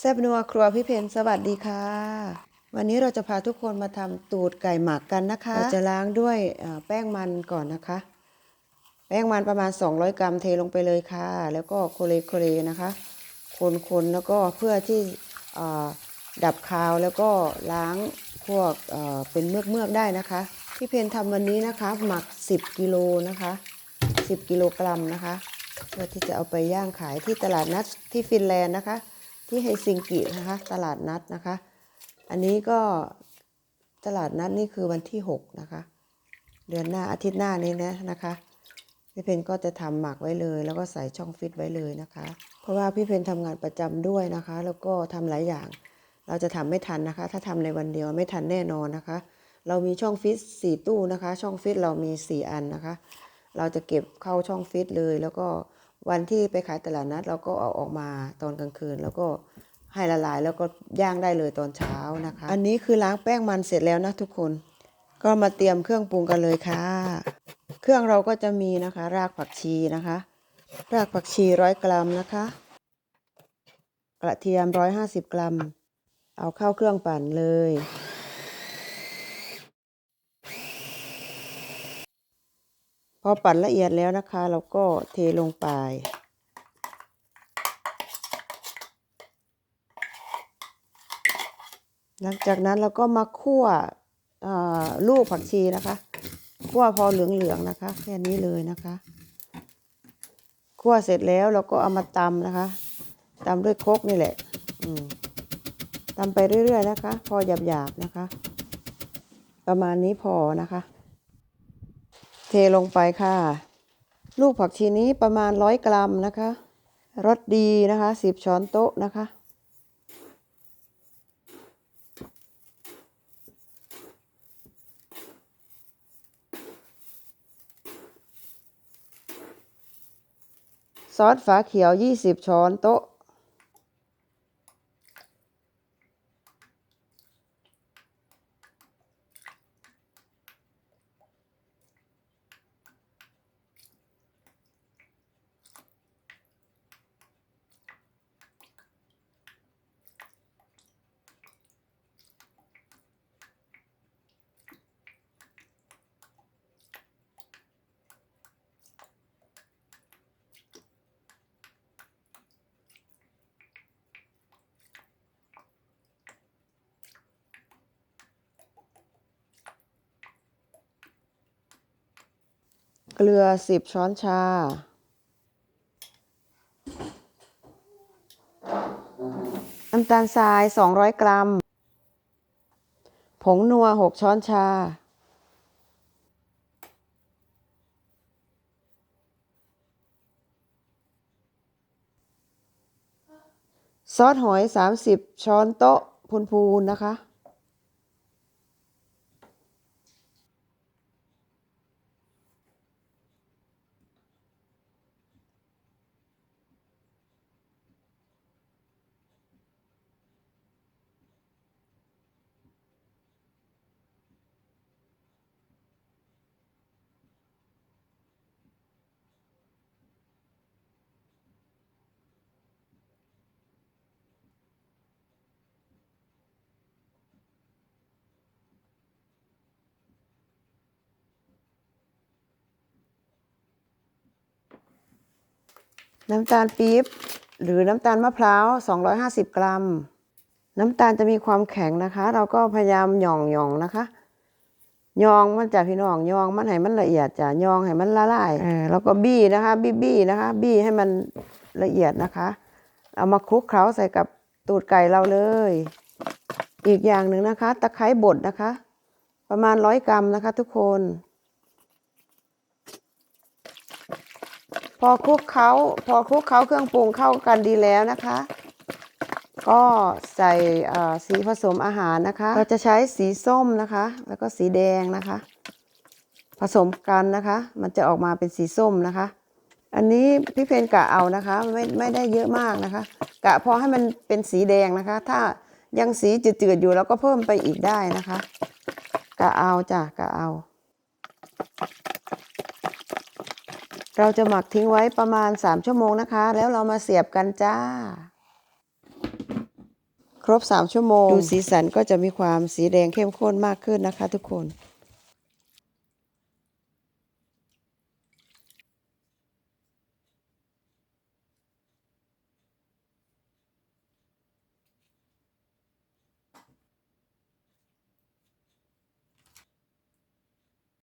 แซบนัวครัวพี่เพนสวัสดีค่ะ วันนี้เราจะพาทุกคนมาทำตูดไก่หมักกันนะคะเราจะล้างด้วยแป้งมันก่อนนะคะ แป้งมันประมาณ 200 กรัมเทลงไปเลยค่ะ แล้วก็โคเลโคเลนะคะ คนๆแล้วก็เพื่อที่ดับคาวแล้วก็ล้างพวกเป็นเมือกเมือกๆได้นะคะ พี่เพนทำวันนี้นะคะ หมัก 10 กิโลนะคะ 10 กิโลกรัมนะคะ เพื่อที่จะเอาไปย่างขายที่ตลาดนัดที่ฟินแลนด์นะคะ ที่เฮซิงกินะคะ ตลาดนัดนะคะ อันนี้ก็ตลาดนัดนี่คือวันที่ 6 นะคะ เดือนหน้าอาทิตย์หน้านี้นะนะคะพี่เพนก็จะทำหมักไว้เลย แล้วก็ใส่ช่องฟิตไว้เลยนะคะ เพราะว่าพี่เพนทำงานประจำด้วยนะคะ แล้วก็ทำหลายอย่าง เราจะทำไม่ทันนะคะ ถ้าทำในวันเดียวไม่ทันแน่นอนนะคะ เรามีช่องฟิตสี่ตู้นะคะ ช่องฟิตเรามีสี่อันนะคะ เราจะเก็บเข้าช่องฟิตเลยแล้วก็ วันที่ไปขายตลาดนัดเราก็เอาออกมาตอนกลางคืน แล้วก็ให้ละลายแล้วก็ย่างได้เลยตอนเช้านะคะ อันนี้คือล้างแป้งมันเสร็จแล้วนะทุกคน ก็มาเตรียมเครื่องปรุงกันเลยค่ะ เครื่องเราก็จะมีนะคะ รากผักชีนะคะ รากผักชีร้อยกรัมนะคะ กระเทียมร้อยห้าสิบกรัม เอาเข้าเครื่องปั่นเลย พอปั่นละเอียดแล้วนะคะ เราก็เทลงไป หลังจากนั้นเราก็มาคั่วลูกผักชีนะคะ คั่วพอเหลืองๆนะคะ แค่นี้เลยนะคะ คั่วเสร็จแล้วเราก็เอามาตำนะคะตำด้วยครกนี่แหละตำไปเรื่อยๆนะคะ พอหยาบๆนะคะ ประมาณนี้พอนะคะ เทลงไปค่ะ ลูกผักชีนี้ประมาณร้อยกรัมนะคะรสดีนะคะสิบช้อนโต๊ะนะคะ ซอสฝาเขียวยี่สิบช้อนโต๊ะ เกลือสิบช้อนชา น้ำตาลทรายสองร้อยกรัม ผงนัวหกช้อนชา ซอสหอยสามสิบช้อนโต๊ะพูนๆนะคะ น้ำตาลปี๊บหรือน้ำตาลมะพร้าว 250 กรัม น้ำตาลจะมีความแข็งนะคะ เราก็พยายามหย่องหย่องนะคะยองมันจากพี่น้องยองมันให้มันละเอียดจ้ะยองให้มันละลายเออแล้วก็บี้นะคะ บี้บี้นะคะ บี้ให้มันละเอียดนะคะ เอามาคลุกเคล้าใส่กับตูดไก่เราเลย อีกอย่างหนึ่งนะคะ ตะไคร้บดนะคะ ประมาณร้อยกรัมนะคะ ทุกคน พอคลุกเคล้าพอคลุกเคล้าเครื่องปรุงเข้ากันดีแล้วนะคะ ก็ใส่สีผสมอาหารนะคะ เราจะใช้สีส้มนะคะ แล้วก็สีแดงนะคะ ผสมกันนะคะ มันจะออกมาเป็นสีส้มนะคะ อันนี้พี่เพนกะเอานะคะไม่ไม่ได้เยอะมากนะคะ กะพอให้มันเป็นสีแดงนะคะ ถ้ายังสีจืดๆอยู่เราก็เพิ่มไปอีกได้นะคะ กะเอาจ้ะกะเอา เราจะหมักทิ้งไว้ประมาณ 3 ชั่วโมงนะคะ แล้วเรามาเสียบกันจ้า ครบ 3 ชั่วโมง ดูสีสันก็จะมีความสีแดงเข้มข้นมากขึ้นนะคะทุกคน